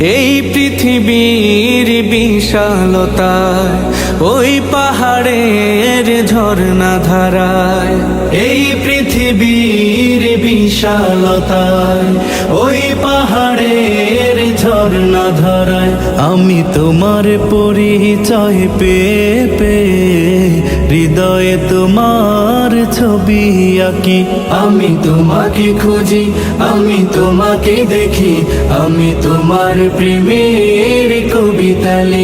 এই পৃথিবীর বিশালতায় ওই পাহাড়ের ঝর্ণা ধারায় এই পৃথিবীর বিশালতায় ওই পাহাড়ের ঝর্ণা ধরায় আমি তোমার পরিচয় পে পেয়ে হৃদয়ে তোমার ছবি আঁকি। আমি তোমাকে খুঁজি, আমি তোমাকে দেখি। আমি তোমার প্রেমের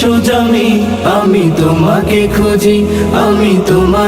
সুজামি আমি তোমাকে খুঁজি আমি তোমাকে